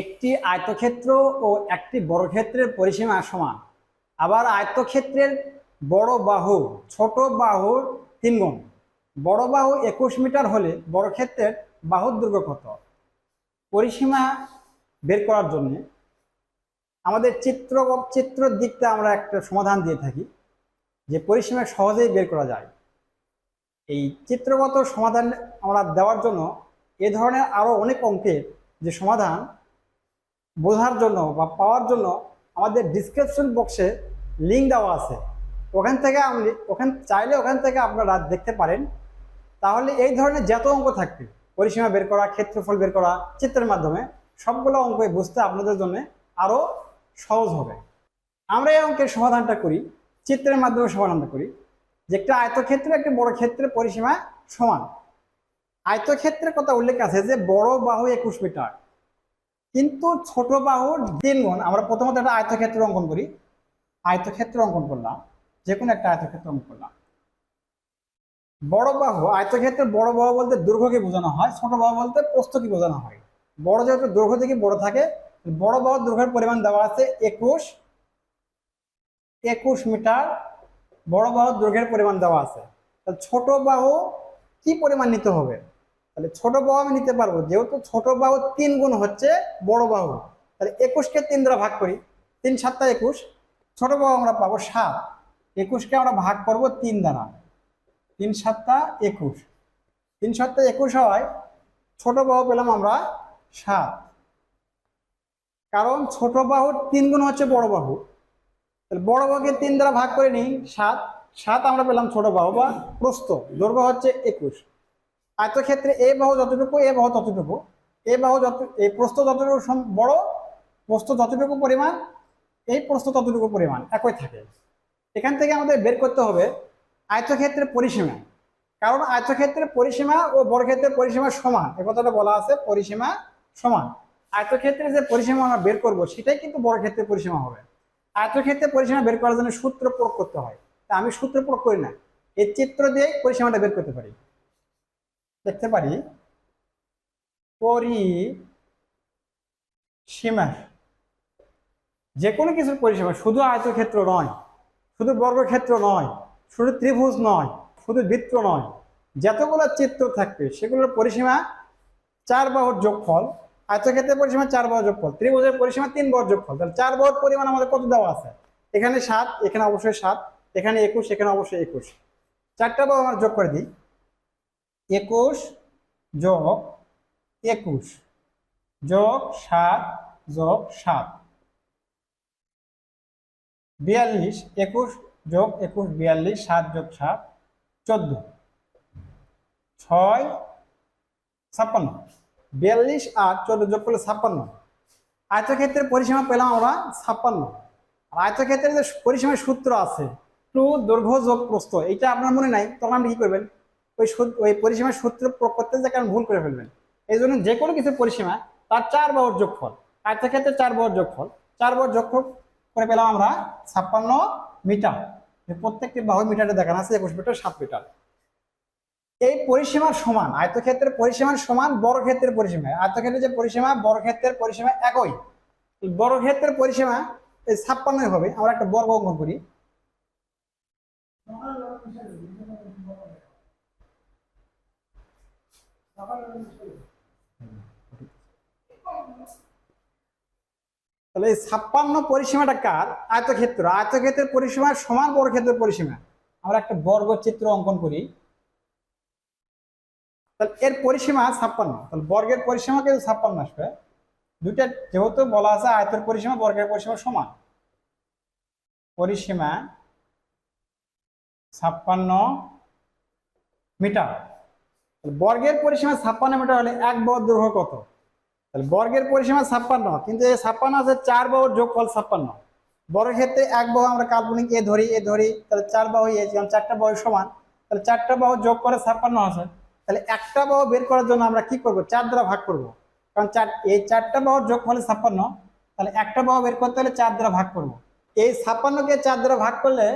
একটি আয়তক্ষেত্র ও একটি বর্গক্ষেত্রের পরিসীমা সমান। আবার আয়তক্ষেত্রের বড় বাহু, ছোট বাহুর তিন গুণ। বড় বাহু একুশ মিটার হলে বর্গক্ষেত্রের বাহুর দৈর্ঘ্য কত? পরিসীমা বের করার জন্য আমাদের চিত্র চিত্র দিকটা আমরা একটা সমাধান দিয়ে থাকি, যে পরিসীমা সহজেই বের করা যায়। এই চিত্রগত সমাধান আমরা দেওয়ার জন্য এ ধরনের আরও অনেক অঙ্কের যে সমাধান বোঝার জন্য বা পাওয়ার জন্য আমাদের ডিসক্রিপশন বক্সে লিঙ্ক দেওয়া আছে। ওখান থেকে আমি ওখান, চাইলে ওখান থেকে আপনারা দেখতে পারেন। তাহলে এই ধরনের যত অঙ্ক থাকবে, পরিসীমা বের করা, ক্ষেত্রফল বের করা, চিত্রের মাধ্যমে, সবগুলো অঙ্ক বুঝতে আপনাদের জন্য আরও সহজ হবে। আমরা এই অঙ্কের সমাধানটা করি, চিত্রের মাধ্যমে সমাধানটা করি। যে একটা আয়তক্ষেত্রে, একটা বড় ক্ষেত্রে পরিসীমা সমান। আয়তক্ষেত্রের কথা উল্লেখ আছে যে বড় বাহু একুশ মিটার। কিন্তু ছোট বাহুর তিন গুণ, আমরা প্রথমত একটা আয়তক্ষেত্র অঙ্কন করি। আয়তক্ষেত্র অঙ্কন করলাম যে কোনো একটা আয়তক্ষেত্র অঙ্কন করলাম। বড় বাহু, আয়তক্ষেত্রে বড় বাহু বলতে দৈর্ঘ্যকে বোঝানো হয়, ছোট বাহু বলতে প্রস্থকে বোঝানো হয়। বড় যেহেতু দৈর্ঘ্য থেকে বড় থাকে, বড় বাহুর দৈর্ঘ্যের পরিমাণ দেওয়া আছে একুশ একুশ মিটার, বড় বাহুর দৈর্ঘ্যের পরিমাণ দেওয়া আছে। ছোট বাহু কি পরিমাণ নিতে হবে? তাহলে ছোট বাহু আমি নিতে পারব। যেহেতু ছোট বাহু তিন গুণ হচ্ছে বড় বাহু। তাহলে একুশকে তিন দ্বারা ভাগ করি। তিন সাতটা একুশ। ছোট বাহু আমরা পাবো সাত। একুশকে আমরা ভাগ করব তিন দ্বারা। তিন সাতটা একুশ। তিন সাতটা একুশ হয়, ছোট বাহু পেলাম আমরা সাত। কারণ ছোট বাহুর তিন গুণ হচ্ছে বড় বাহু। তাহলে বড় বাহুকে তিন দ্বারা ভাগ করে নিই, সাত। সাত আমরা পেলাম ছোট বাহু বা প্রস্থ। দৈর্ঘ্য হচ্ছে একুশ। আয়তক্ষেত্রে এ বাহু যতটুকু, এ বাহু ততটুকু। এ বাহু যত, এই প্রস্থ যতটুকু বড়, প্রস্থ যতটুকু পরিমাণ, এই প্রস্থ ততটুকু পরিমাণ একই থাকে। এখান থেকে আমাদের বের করতে হবে আয়তক্ষেত্রের পরিসীমা। কারণ আয়তক্ষেত্রের পরিসীমা ও বর্গক্ষেত্রের পরিসীমা সমান। এ কথাটা বলা আছে, পরিসীমা সমান। আয়তক্ষেত্রে যে পরিসীমা আমরা বের করব, সেটাই কিন্তু বর্গক্ষেত্রের পরিসীমা হবে। আয়তক্ষেত্রের পরিসীমা বের করার জন্য সূত্র প্রয়োগ করতে হয়। তা আমি সূত্র প্রয়োগ করি না। এই চিত্র দিয়ে পরিসীমাটা বের করতে পারি। দেখতে পারি পরিসীমা যে কোনো কিছুর পরিসীমা, শুধু আয়তক্ষেত্র নয়, শুধু বর্গক্ষেত্র নয়, শুধু ত্রিভুজ নয়, শুধু বৃত্ত নয়, যতগুলো চিত্র থাকবে সেগুলোর পরিসীমা চার বাহুর যোগফল, আয়তক্ষেত্রের পরিসীমা চার বাহুর যোগফল, ত্রিভুজের পরিসীমা তিন বাহুর যোগফল। তাহলে চার বাহুর পরিমাণ আমাদের কত দেওয়া আছে? এখানে সাত, এখানে অবশ্যই সাত, এখানে একুশ, এখানে অবশ্যই একুশ। চারটা বাহু আমরা যোগ করে দিই। একুশ যোগ একুশ যোগ সাত যোগ সাত। বিয়াল্লিশ, একুশ যোগ একুশ, বিয়াল্লিশ, সাত যোগ সাত, চোদ্দ। ছয়, ছাপ্পান্ন। বিয়াল্লিশ আর চোদ্দ যোগ করলে ছাপ্পান্ন। আয়তক্ষেত্রের পরিসীমা পেলাম আমরা ছাপ্পান্ন। আর আয়তক্ষেত্রের যে পরিসীমার সূত্র আছে, টু দৈর্ঘ্য যোগ প্রস্থ এইটা আপনার মনে নাই, তখন আপনি কি করবেন? ওই ওই পরিসীমার সূত্র প্রয়োগ করতে যে কারণ ভুল করে ফেলবেন। এই জন্য যে কোনো কিছু পরিসীমা তার চার বাহুর যোগফল। আয়তক্ষেত্রে চার বাহুর যোগফল। চার বাহুর যোগফল করে পেলাম আমরা ছাপ্পান্ন মিটার। প্রত্যেকটি বাহু মিটারে দেখানো আছে, একুশ মিটার, সাত মিটার। এই পরিসীমার সমান, আয়তক্ষেত্রের পরিসীমার সমান বড় ক্ষেত্রের পরিসীমা। আয়তক্ষেত্রের যে পরিসীমা, বড় ক্ষেত্রের পরিসীমা একই। বড় ক্ষেত্রের পরিসীমা এই ছাপ্পান্নই হবে। আমরা একটা বর্গ অঙ্কন করি। তাহলে এই ছাপ্পান্ন পরিসীমাটা কার? আয়তক্ষেত্র। আয়তক্ষেত্রের পরিসীমা সমান বর্গক্ষেত্রের পরিসীমা। আমরা একটা বর্গ চিত্র অঙ্কন করি। তাহলে এর পরিসীমা ছাপ্পান্ন। তাহলে বর্গের পরিসীমা কিন্তু ছাপ্পান্ন আসবে, দুইটা যেহেতু বলা আছে, আয়তের পরিসীমা বর্গের পরিসীমা সমান। পরিসীমা ছাপ্পান্ন মিটার। বর্গের পরিসীমা ছাপ্পান্ন মিটার হলে এক বর্গ দৈর্ঘ্য কত? তাহলে বর্গের পরিসীমা ছাপ্পান্ন, কিন্তু এই ছাপ্পান্ন আছে চার বাহুর যোগফল ছাপ্পান্ন। বর্গের ক্ষেত্রে এক বাহু আমরা কাল্পনিক এ ধরি এ ধরি, তাহলে চার বাহু এ, যেমন চারটা বাহু সমান, তাহলে চারটা বাহু যোগ করে ছাপ্পান্ন আছে। তাহলে একটা বাহু বের করার জন্য আমরা কি করব? চার দ্বারা ভাগ করব। কারণ চার, এই চারটা বাহুর যোগ ফলে ছাপ্পান্ন, তাহলে একটা বাহু বের করতে হলে চার দ্বারা ভাগ করব। এই ছাপ্পান্নকে চার দ্বারা ভাগ করলে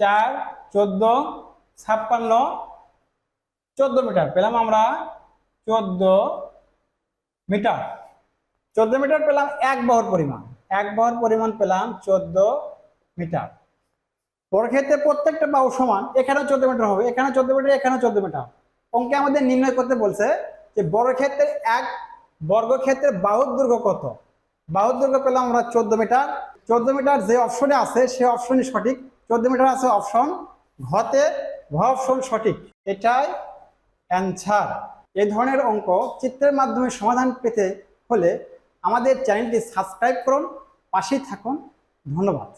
চার, চোদ্দ, ছাপ্পান্ন চোদ্দ মিটার, পেলাম আমরা চোদ্দ মিটার। চোদ্দ মিটার পেলাম এক বহর পরিমাণ, এক বহর পরিমাণ পেলাম চোদ্দ মিটার। বর্গক্ষেত্রে প্রত্যেকটা বাহু সমান, এখানেও চোদ্দ মিটার হবে এখানে চোদ্দ মিটার, এখানেও চোদ্দ মিটার। অঙ্কে আমাদের নির্ণয় করতে বলছে যে বর্গক্ষেত্রের এক বর্গক্ষেত্রের বাহুর দৈর্ঘ্য কত? বাহুর দৈর্ঘ্য পেলাম আমরা চোদ্দ মিটার। চোদ্দ মিটার যে অপশনে আছে, সে অপশনই সঠিক। চোদ্দ মিটার আছে অপশন ঘতে ঘ অপশন সঠিক। এটাই অ্যান্সার। এই ধরনের অঙ্ক চিত্রের মাধ্যমে সমাধান পেতে হলে আমাদের চ্যানেলটি সাবস্ক্রাইব করুন, পাশেই থাকুন। ধন্যবাদ।